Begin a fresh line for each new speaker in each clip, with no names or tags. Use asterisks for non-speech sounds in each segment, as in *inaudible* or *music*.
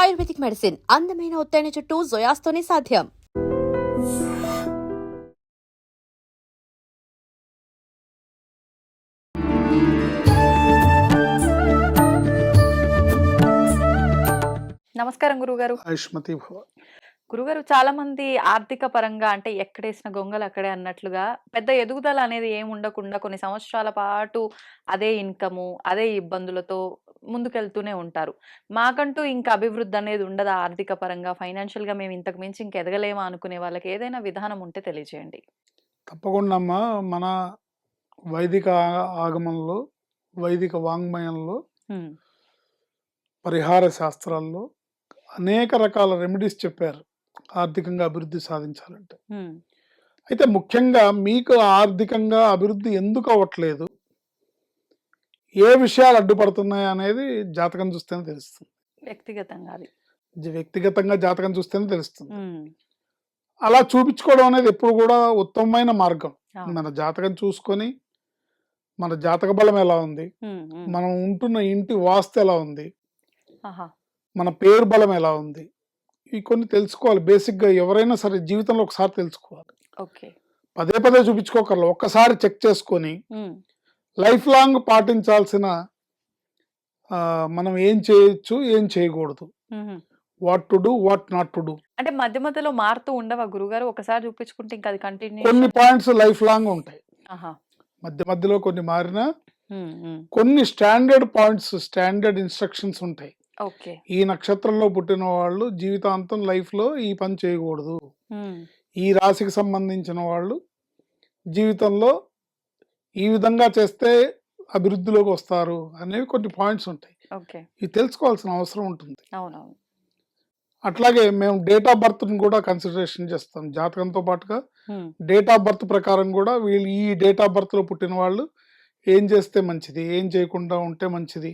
Ayurvedic medicine అందమైన ఒత్తైన చుట్టూ జొయాస్తోనే సాధ్యం.
నమస్కారం గురుగారు.
ఆయుష్మతి భవ.
గురుగారు చాలా మంది ఆర్థిక పరంగా అంటే ఎక్కడేసిన గొంగలు అక్కడే అన్నట్లుగా పెద్ద ఎదుగుదల అనేది ఏం ఉండకుండా కొన్ని సంవత్సరాల పాటు అదే ఇన్కము అదే ఇబ్బందులతో ముందుకెళ్తూనే ఉంటారు. మాకంటూ ఇంకా అభివృద్ధి అనేది ఉండదా ఆర్థిక పరంగా ఫైనాన్షియల్గా మేము ఇంతకు మించి ఇంక ఎదగలేమా అనుకునే వాళ్ళకి ఏదైనా విధానం ఉంటే తెలియజేయండి.
తప్పకుండా అమ్మా. మన వైదిక ఆగమంలో వైదిక వాంగ్మయంలో. పరిహార శాస్త్రాల్లో అనేక రకాల రెమెడీస్ చెప్పారు. ఆర్థికంగా అభివృద్ధి సాధించాలంటే. అయితే ముఖ్యంగా మీకు ఆర్థికంగా అభివృద్ధి ఎందుకు అవ్వట్లేదు? ఏ విషయాలు అడ్డుపడుతున్నాయి అనేది జాతకం చూస్తేనే తెలుస్తుంది.
వ్యక్తిగతంగా అది.
వ్యక్తిగతంగా జాతకం చూస్తేనే తెలుస్తుంది. అలా చూపించుకోవడం అనేది ఎప్పుడు కూడా ఉత్తమమైన మార్గం. మన జాతకం చూసుకొని మన జాతక బలం ఎలా ఉంది. మనం ఉంటున్న ఇంటి వాస్తు ఎలా ఉంది. మన పేరు బలం ఎలా ఉంది? ఇవి కొన్ని తెలుసుకోవాలి. బేసిక్గా ఎవరైనా సరే జీవితంలో ఒకసారి తెలుసుకోవాలి. పదే పదే చూపించుకోకర్ల ఒక్కసారి చెక్ చేసుకొని. లైఫ్ లాంగ్ పాటించాల్సిన మనం ఏం చేయొచ్చు ఏం చేయకూడదు. What to do what not to do.
అంటే మధ్య మధ్యలో మారుతూ ఉండవా గురుగారు? ఒకసారి చూపించుకుంటే ఇంకా అది కంటిన్యూ
కొన్ని పాయింట్స్ లైఫ్ లాంగ్ ఉంటాయి. మధ్య మధ్యలో కొన్ని మారినా. కొన్ని స్టాండర్డ్ పాయింట్స్ స్టాండర్డ్ ఇన్స్ట్రక్షన్స్ ఉంటాయి.
ఓకే.
ఈ నక్షత్రంలో పుట్టిన వాళ్ళు జీవితాంతం లైఫ్లో ఈ పని చేయకూడదు. ఈ రాశికి సంబంధించిన వాళ్ళు జీవితంలో ఈ విధంగా చేస్తే అభివృద్ధిలోకి వస్తారు అనేవి కొన్ని పాయింట్స్ ఉంటాయి. ఇవి తెలుసుకోవాల్సిన అవసరం ఉంటుంది. అట్లాగే మేము డేట్ ఆఫ్ బర్త్ని కూడా కన్సిడరేషన్ చేస్తాం. జాతకంతో పాటుగా. డేట్ ఆఫ్ బర్త్ ప్రకారం కూడా వీళ్ళు ఈ డేట్ ఆఫ్ బర్త్లో పుట్టిన వాళ్ళు ఏం చేస్తే మంచిది ఏం చేయకుండా ఉంటే మంచిది.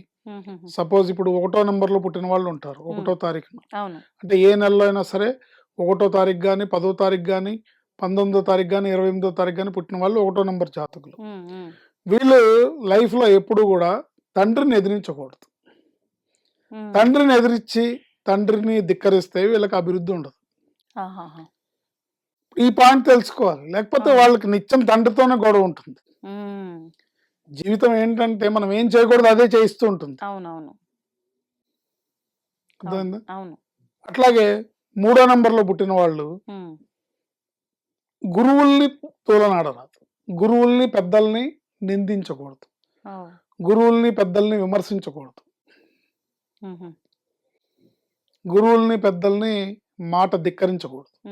సపోజ్ ఇప్పుడు ఒకటో నెంబర్లో పుట్టిన వాళ్ళు ఉంటారు ఒకటో తారీఖున. అంటే ఏ నెలలో అయినా సరే ఒకటో తారీఖు కానీ పదో తారీఖు కానీ పంతొమ్మిదో తారీఖు కానీ ఇరవై ఎనిమిదో తారీఖు కానీ పుట్టిన వాళ్ళు ఒకటో నెంబర్ జాతకులు. వీళ్ళు లైఫ్లో ఎప్పుడు కూడా తండ్రిని ఎదిరించకూడదు. తండ్రిని ఎదిరించి తండ్రిని ధిక్కరిస్తే వీళ్ళకి అభివృద్ధి ఉండదు. ఈ పాయింట్ తెలుసుకోవాలి లేకపోతే. వాళ్ళకి నిత్యం తండ్రితోనే గొడవ ఉంటుంది. జీవితం ఏంటంటే మనం ఏం చేయకూడదు అదే చేయిస్తూ ఉంటుంది అట్లాగే మూడో నెంబర్లో పుట్టిన వాళ్ళు. గురువుల్ని తోలనాడరాదు. గురువుల్ని పెద్దల్ని నిందించకూడదు. గురువుల్ని పెద్దల్ని విమర్శించకూడదు. గురువుల్ని పెద్దల్ని మాట ధిక్కరించకూడదు.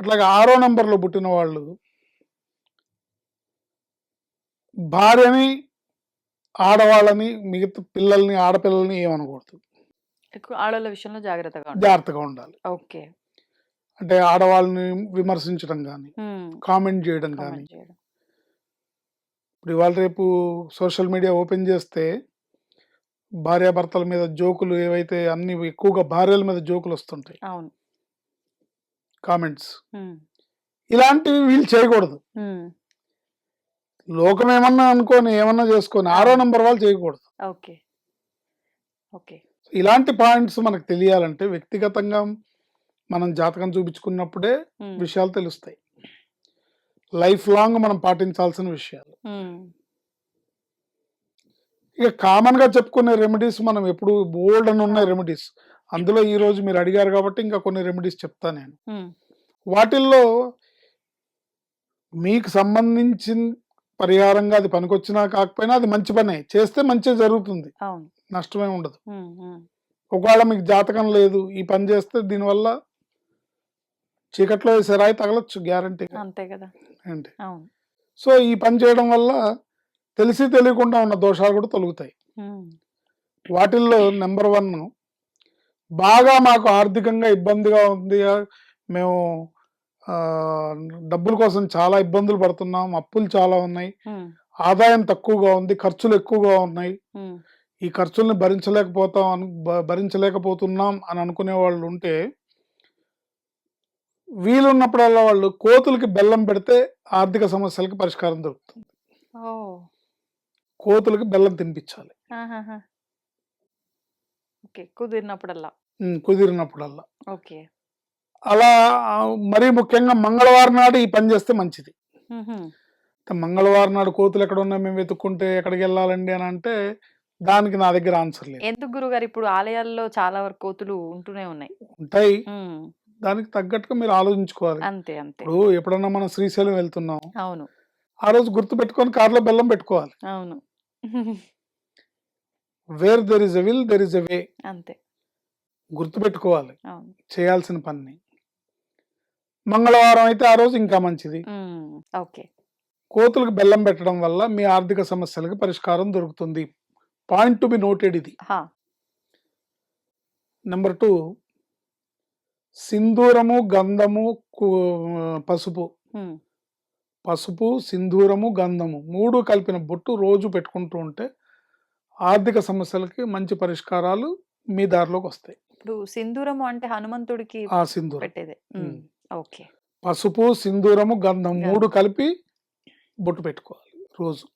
అట్లాగే ఆరో నెంబర్లో పుట్టిన వాళ్ళు భార్యని ఆడవాళ్ళని మిగతా పిల్లల్ని ఆడపిల్లల్ని ఏమనకూడదు.
ఆడవాళ్ళ విషయంలో జాగ్రత్తగా ఉండాలి.
జాగ్రత్తగా ఉండాలి.
ఓకే.
అంటే ఆడవాళ్ళని విమర్శించడం కానీ. కామెంట్ చేయడం కానీ ఇప్పుడు ఇవాళ రేపు సోషల్ మీడియా ఓపెన్ చేస్తే భార్యాభర్తల మీద జోకులు ఏవైతే అన్ని ఎక్కువగా భార్యల మీద జోకులు వస్తుంటాయి. కామెంట్స్. ఇలాంటివి వీళ్ళు చేయకూడదు. లోకం ఏమన్నా అనుకొని ఏమన్నా చేసుకొని ఆరో నంబర్ వాళ్ళు చేయకూడదు.
ఓకే. ఓకే.
ఇలాంటి పాయింట్స్ మనకు తెలియాలంటే వ్యక్తిగతంగా మనం జాతకం చూపించుకున్నప్పుడే. విషయాలు తెలుస్తాయి. లైఫ్ లాంగ్ మనం పాటించాల్సిన విషయాలు. ఇక కామన్గా చెప్పుకునే రెమెడీస్ మనం ఎప్పుడు బోల్డ్ అని ఉన్నాయి రెమెడీస్. అందులో ఈ రోజు మీరు అడిగారు కాబట్టి ఇంకా కొన్ని రెమెడీస్ చెప్తా నేను. వాటిల్లో మీకు సంబంధించిన పరిహారంగా అది పనికొచ్చినా కాకపోయినా అది మంచి పనే. చేస్తే మంచి జరుగుతుంది. నష్టమే ఉండదు. ఒకవేళ మీకు జాతకం లేదు ఈ పని చేస్తే దీనివల్ల చీకట్లో వేసే రాయి తగలొచ్చు గ్యారంటీ
అంతే కదా.
ఏంటి?
అవును.
సో ఈ పని చేయడం వల్ల తెలిసి తెలియకుండా ఉన్న దోషాలు కూడా తొలుగుతాయి. వాటిల్లో నెంబర్ వన్ బాగా మాకు ఆర్థికంగా ఇబ్బందిగా ఉంది. మేము డబ్బుల కోసం చాలా ఇబ్బందులు పడుతున్నాం. అప్పులు చాలా ఉన్నాయి. ఆదాయం తక్కువగా ఉంది. ఖర్చులు ఎక్కువగా ఉన్నాయి. ఈ ఖర్చుల్ని భరించలేకపోతాం భరించలేకపోతున్నాం అని అనుకునే వాళ్ళు ఉంటే వీలున్నప్పుడల్లా వాళ్ళు కోతులకి బెల్లం పెడితే ఆర్థిక సమస్యలకి పరిష్కారం దొరుకుతుంది. కోతులకి బెల్లం తినిపించాలి.
కుదిరినప్పుడల్లా.
కుదిరినప్పుడల్లా.
ఓకే.
అలా మరీ ముఖ్యంగా మంగళవారం నాడు ఈ పని చేస్తే మంచిది. మంగళవారం నాడు కోతులు ఎక్కడ ఉన్నా మేము వెతుక్కుంటే ఎక్కడికి వెళ్ళాలండి అని అంటే దానికి నా దగ్గర ఆన్సర్ లేదు.
ఎందుకు గురుగారు? ఇప్పుడు ఆలయాల్లో చాలా వరకు కోతులు ఉంటూనే ఉన్నాయి.
ఉంటాయి. దానికి తగ్గట్టుగా మీరు ఆలోచించుకోవాలి.
అంతే అంతే.
ఇప్పుడు ఎప్పుడన్నా మనం శ్రీశైలం వెళ్తున్నాం.
అవును.
ఆ రోజు గుర్తు పెట్టుకొని కార్లో బెల్లం పెట్టుకోవాలి.
అవును.
Where there is a will there is a way
అంతే.
గుర్తు పెట్టుకోవాలి.
అవును.
చేయాల్సిన పని మంగళవారం అయితే ఆ రోజు ఇంకా మంచిది.
ఓకే.
కోతులకు బెల్లం పెట్టడం వల్ల మీ ఆర్థిక సమస్యలకు పరిష్కారం దొరుకుతుంది. పాయింట్ టు బి నోటెడ్ ఇది.
హా.
నెంబర్ టూ సింధూరము గంధము పసుపు. పసుపు సింధూరము గంధము మూడు కలిపిన బొట్టు రోజు పెట్టుకుంటూ ఉంటే ఆర్థిక సమస్యలకి మంచి పరిష్కారాలు మీ దారిలోకి వస్తాయి.
ఇప్పుడు సింధూరము అంటే హనుమంతుడికి
ఆ సింధూరం.
పెట్టేదే. ఓకే.
పసుపు సింధూరము గంధం. మూడు కలిపి బొట్టు పెట్టుకోవాలి రోజు.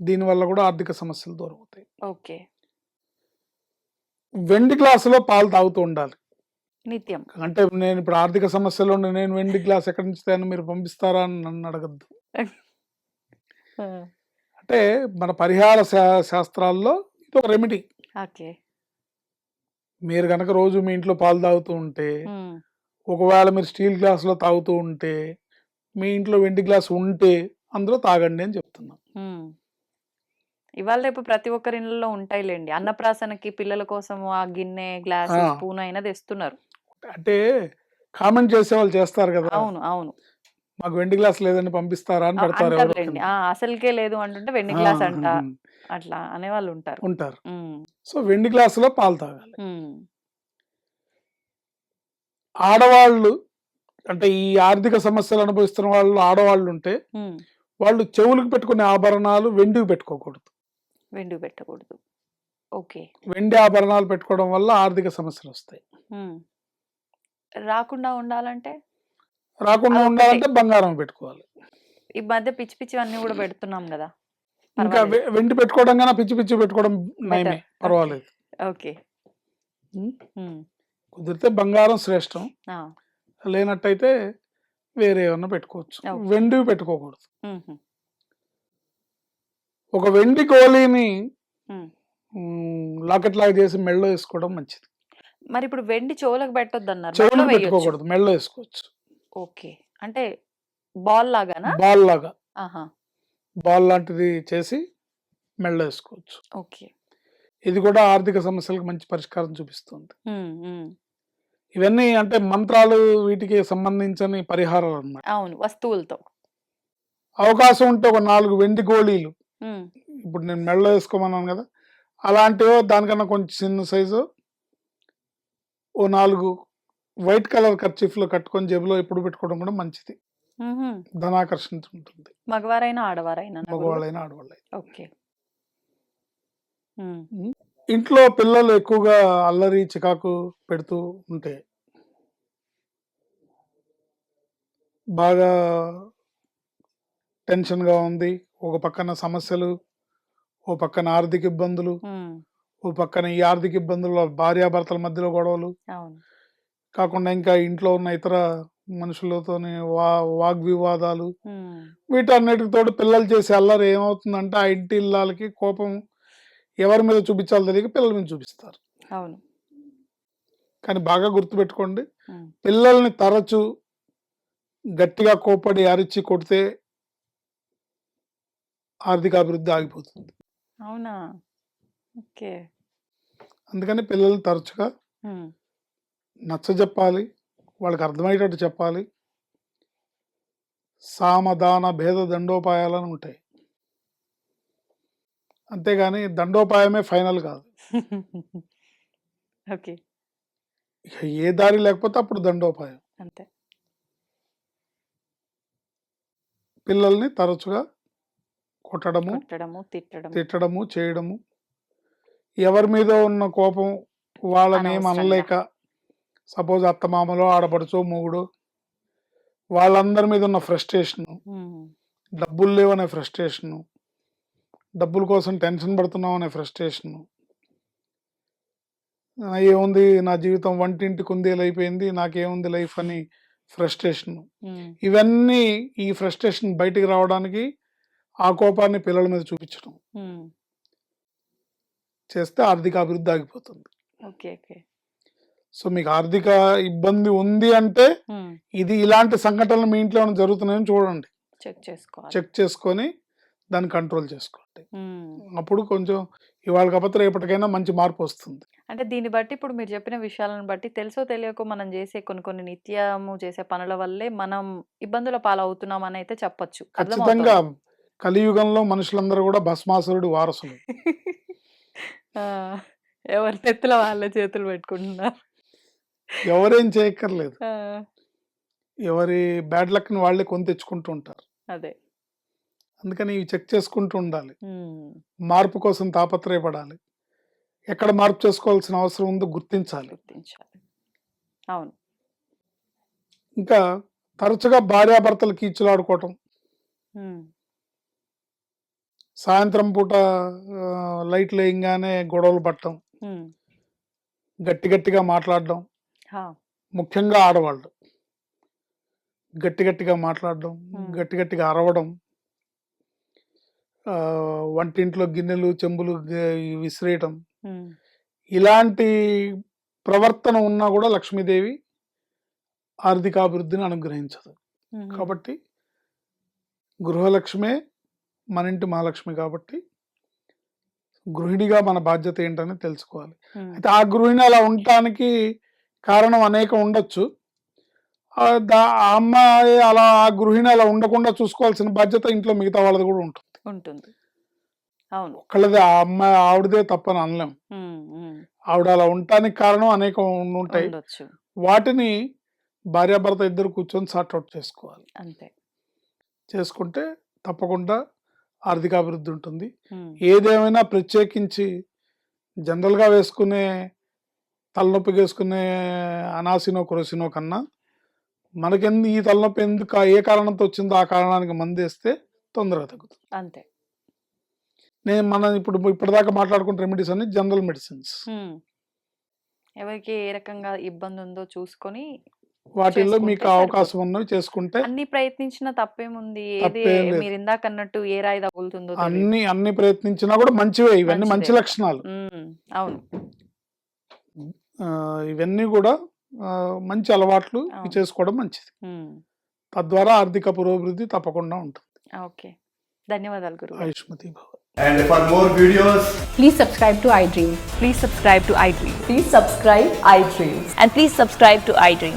దీనివల్ల కూడా ఆర్థిక సమస్యలు దూరం అవుతాయి
ఓకే.
వెండి గ్లాసులో పాలు తాగుతూ ఉండాలి.
నిత్యం.
అంటే నేను ఇప్పుడు ఆర్థిక సమస్యలు ఉండి నేను వెండి గ్లాస్ ఎక్కడి నుంచి తేను మీరు పంపిస్తారా అని నన్ను అడగద్దు. *laughs* అంటే మన పరిహార శాస్త్రాల్లో ఇది ఒక రెమెడీ
ఓకే.
మీరు కనుక రోజు మీ ఇంట్లో పాలు తాగుతూ ఉంటే ఒకవేళ మీరు స్టీల్ గ్లాసులో తాగుతూ ఉంటే మీ ఇంట్లో వెండి గ్లాస్ ఉంటే అందులో తాగండి అని చెప్తున్నా.
ఇవాళ రేపు ప్రతి ఒక్కరి ఇళ్ళలో ఉంటాయిలేండి. అన్నప్రాసనకి పిల్లల కోసం ఆ గిన్నె గ్లాస్. స్పూన్ అయినా తెస్తున్నారు.
అంటే కామెంట్ చేసే వాళ్ళు చేస్తారు కదా.
అవును అవును.
మాకు వెండి గ్లాస్ లేదని పంపిస్తారా అని
ఆ,
పెడతారు ఎవరో
అంటారులేండి.
ఒకరు.
ఆ, అసలుకే లేదు అంటుంటే వెండి
ఆ,
గ్లాస్ అంట.
ఉమ్,
అట్లా అనేవాళ్ళు ఉంటారు.
ఉంటారు.
ఉమ్,
సో వెండి గ్లాసులో పాలు తాగాలి.
ఉమ్,
ఆడవాళ్ళు అంటే ఈ ఆర్థిక సమస్యలు అనుభవిస్తున్న వాళ్ళు ఆడవాళ్ళు ఉంటే
ఉమ్.
వాళ్ళు చెవులకు పెట్టుకునే ఆభరణాలు వెండివి పెట్టుకోకూడదు.
వెండి పెట్టకూడదు. ఓకే.
వెండి ఆభరణాలు పెట్టుకోవడం వల్ల ఆర్థిక సమస్యలు వస్తాయి.
ఉమ్. రాకుండా ఉండాలంటే?
రాకుండా. ఉండాలంటే బంగారం పెట్టుకోవాలి.
ఈ మధ్య పిచ్చి పిచ్చి అన్ని కూడా పెడుతున్నాం కదా?
ఇంకా వెండి పెట్టుకోవడం కన్నా పిచ్చి పిచ్చి పెట్టుకోవడం నయమే. పర్వాలేదు.
ఓకే.
ఉమ్, కుదిరితే బంగారం శ్రేష్టం. లేనట్టయితే వేరే ఏమన్నా పెట్టుకోవచ్చు. వెండివి పెట్టుకోకూడదు. ఒక వెండి గోళీని. లాకెట్ లాగా చేసి మెళ్ళో వేసుకోవడం మంచిది.
మరి ఇప్పుడు వెండి చెవులకు పెట్టొద్దు అన్నారు
చెవులు
మెడలో.
పెట్టుకోకూడదు. మెళ్ళో వేసుకోవచ్చు.
ఓకే. అంటే బాల్ లాగానా?
బాల్ లాగా.
ఆహా.
బాల్ లాంటిది చేసి మెళ్ళో వేసుకోవచ్చు.
ఓకే.
ఇది కూడా ఆర్థిక సమస్యలకు మంచి పరిష్కారం చూపిస్తుంది. ఇవన్నీ అంటే మంత్రాలు వీటికి సంబంధించని పరిహారాలు అన్నమాట.
అవును. వస్తువులతో.
అవకాశం ఉంటే ఒక నాలుగు వెండి గోళీలు. ఇప్పుడు నేను మెళ్ళో వేసుకోమన్నాను కదా. అలాంటివో దానికన్నా కొంచెం చిన్న సైజు ఓ నాలుగు వైట్ కలర్ కర్చీఫ్లో కట్టుకొని జేబులో ఎప్పుడు పెట్టుకోవడం కూడా మంచిది. ధనాకర్షణ ఉంటుంది
మగవారైనా ఆడవారైనా?
మగవాళ్ళైనా ఆడవాళ్ళైనా.
ఓకే.
ఇంట్లో పిల్లలు ఎక్కువగా అల్లరి చికాకు పెడుతూ ఉంటే బాగా టెన్షన్గా ఉంది. ఒక పక్కన సమస్యలు ఓ పక్కన ఆర్థిక ఇబ్బందులు. ఓ పక్కన ఈ ఆర్థిక ఇబ్బందుల్లో భార్యాభర్తల మధ్యలో గొడవలు. కాకుండా ఇంకా ఇంట్లో ఉన్న ఇతర మనుషులతోని వా వాగ్వివాదాలు.
ఉమ్,
వీటన్నిటితోటి పిల్లలు చేసే అల్లరి ఏమవుతుందంటే ఆ ఇంటి ఇళ్ళకి కోపం ఎవరి మీద చూపించాలో తెలియక పిల్లల మీద చూపిస్తారు.
అవును.
కానీ బాగా గుర్తుపెట్టుకోండి పిల్లల్ని తరచు గట్టిగా కోపడి అరిచి కొడితే ఆర్థిక అభివృద్ధి ఆగిపోతుంది.
అవునా? ఓకే.
అందుకని పిల్లల్ని తరచుగా
ఉమ్,
నచ్చజెప్పాలి. వాళ్ళకి అర్థమయ్యేటట్టు చెప్పాలి. సామదాన భేద దండోపాయాలని ఉంటాయి. అంతేగాని దండోపాయమే ఫైనల్ కాదు. *laughs*
ఓకే.
ఏ దారి లేకపోతే అప్పుడు దండోపాయం.
అంతే.
పిల్లల్ని తరచుగా కొట్టడము
కొట్టడము తిట్టడం
తిట్టడము చేయడము. ఎవరి మీద ఉన్న కోపం వాళ్ళని. అనలేక సపోజ్ అత్తమామలో ఆడపడుచో మొగుడు వాళ్ళందరి మీద ఉన్న ఫ్రస్ట్రేషన్ డబ్బులు లేవనే ఫ్రస్ట్రేషను డబ్బుల కోసం టెన్షన్ పడుతున్నాం అనే ఫ్రస్ట్రేషను. "ఆ, ఏముంది నా జీవితం వంటింటి కుందేలు అయిపోయింది నాకేముంది లైఫ్ అని ఫ్రస్ట్రేషన్. ఇవన్నీ ఈ ఫ్రస్ట్రేషన్ బయటికి రావడానికి ఆ కోపాన్ని పిల్లల మీద చూపించడం చేస్తే ఆర్థిక అభివృద్ధి ఆగిపోతుంది.
Okay okay.
సో మీకు ఆర్థిక ఇబ్బంది ఉంది అంటే ఇది ఇలాంటి సంఘటనలు మీ ఇంట్లో ఏమైనా జరుగుతున్నాయని చూడండి.
చెక్ చేసుకోవాలి.
చెక్ చేసుకొని దాన్ని కంట్రోల్ చేసుకోండి. అప్పుడు కొంచెం ఇవాళ కాకపోతే రేపటికైనా మంచి మార్పు వస్తుంది.
అంటే దీన్ని బట్టి ఇప్పుడు మీరు చెప్పిన విషయాలను బట్టి తెలుసో తెలియకో మనం చేసే కొన్ని కొన్ని నిత్యము చేసే పనుల వల్లే మనం ఇబ్బందుల పాలవుతున్నాం అని అయితే చెప్పొచ్చు.
ఖచ్చితంగా కలియుగంలో మనుషులందరూ కూడా భస్మాసురుడి వారసులు. *laughs*
ఎవరి నెత్తుల వాళ్ళ చేతులు పెట్టుకుంటున్నారు.
ఎవరేం చేయక్కర్లేదు. ఎవరి బ్యాడ్ లక్ని వాళ్ళే కొని తెచ్చుకుంటూ ఉంటారు.
అదే.
అందుకని ఇవి చెక్ చేసుకుంటూ ఉండాలి. మార్పు కోసం తాపత్రయపడాలి. ఎక్కడ మార్పు చేసుకోవాల్సిన అవసరం ఉందో గుర్తించాలి.
గుర్తించాలి. అవును.
ఇంకా తరచుగా భార్యాభర్తలు కీచులాడుకోవటం. సాయంత్రం పూట లైట్లు వేయంగానే గొడవలు పట్టడం. గట్టి గట్టిగా మాట్లాడడం. ముఖ్యంగా ఆడవాళ్ళు. గట్టి గట్టిగా మాట్లాడడం. గట్టి గట్టిగా అరవడం. వంటింట్లో గిన్నెలు చెంబులు విసిరేయటం. ఇలాంటి ప్రవర్తన ఉన్నా కూడా లక్ష్మీదేవి ఆర్థికాభివృద్ధిని అనుగ్రహించదు. కాబట్టి గృహలక్ష్మే మన ఇంటి మహాలక్ష్మి కాబట్టి గృహిణిగా మన బాధ్యత ఏంటని తెలుసుకోవాలి. అయితే ఆ గృహిణి అలా ఉండటానికి కారణం అనేకం ఉండొచ్చు. ఆ దా- ఆ అమ్మాయి అలా ఆ గృహిణి అలా ఉండకుండా చూసుకోవాల్సిన బాధ్యత ఇంట్లో మిగతా వాళ్ళది కూడా ఉంటుంది.
ఉంటుంది. అవును.
ఒకళ్ళది ఆ అమ్మాయి ఆవిడదే తప్పని అనలేం. ఆవిడ అలా ఉండటానికి కారణం అనేకం ఉంటాయి. వాటిని భార్యాభర్త ఇద్దరు కూర్చొని సార్ట్అవుట్ చేసుకోవాలి.
అంతే.
చేసుకుంటే తప్పకుండా ఆర్థికాభివృద్ధి ఉంటుంది. ఏదేమైనా ప్రత్యేకించి జనరల్గా వేసుకునే తలనొప్పికి వేసుకునే అనాసినో కురసినో కన్నా మనకెందు ఈ తలనొప్పి ఎందుకు ఏ కారణంతో వచ్చిందో ఆ కారణానికి మందు వేస్తే తొందరగా తగ్గుతుంది.
అంతే.
నేను మనం ఇప్పుడు ఇప్పటిదాకా మాట్లాడుకున్న రెమెడీస్ అన్ని జనరల్ మెడిసిన్స్.
ఎవరికి ఏ రకంగా ఇబ్బంది ఉందో చూసుకొని
వాటిల్లో మీకు అవకాశం ఉన్నవి చేసుకుంటే
అన్ని ప్రయత్నించిన తప్పేముంది ఏది. మీరు ఇందాక అన్నట్టు ఏ రాయి తగులుతుందో.
అన్ని అన్ని ప్రయత్నించినా కూడా మంచివే ఇవన్నీ మంచి. లక్షణాలు
అవును
ఇవన్నీ కూడా మంచి అలవాట్లు. చేసుకోవడం మంచిది తద్వారా ఆర్థిక పురోభివృద్ధి తప్పకుండా ఉంటుంది
ఓకే ధన్యవాదాలు Guru
Ayushmati
And for more videos,
Please subscribe to iDream.
Please subscribe to iDream.
Please subscribe iDream.
And please subscribe to iDream.